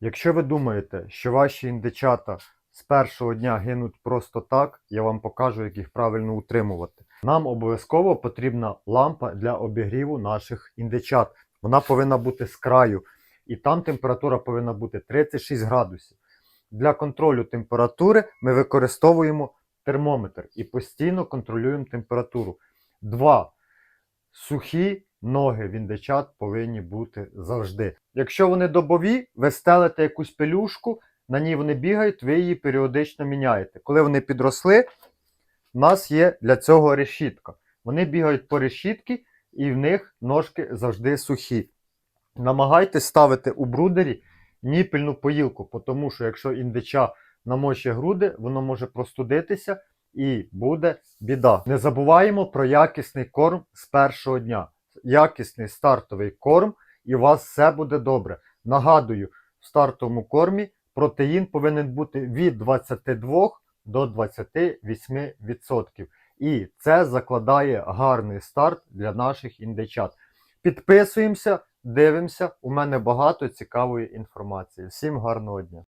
Якщо ви думаєте, що ваші індичата з першого дня гинуть просто так, я вам покажу, як їх правильно утримувати. Нам обов'язково потрібна лампа для обігріву наших індичат. Вона повинна бути з краю, і там температура повинна бути 36 градусів. Для контролю температури ми використовуємо термометр і постійно контролюємо температуру. Два. Сухі ноги в індичат повинні бути завжди. Якщо вони добові, ви стелите якусь пелюшку, на ній вони бігають, ви її періодично міняєте. Коли вони підросли, в нас є для цього решітка. Вони бігають по решітки, і в них ножки завжди сухі. Намагайтесь ставити у брудері ніпільну поїлку, тому що якщо індича намочить груди, воно може простудитися і буде біда. Не забуваємо про якісний корм з першого дня. Якісний стартовий корм, і у вас все буде добре. Нагадую, в стартовому кормі протеїн повинен бути від 22 до 28%. І це закладає гарний старт для наших індичат. Підписуємося, дивимося. У мене багато цікавої інформації. Всім гарного дня!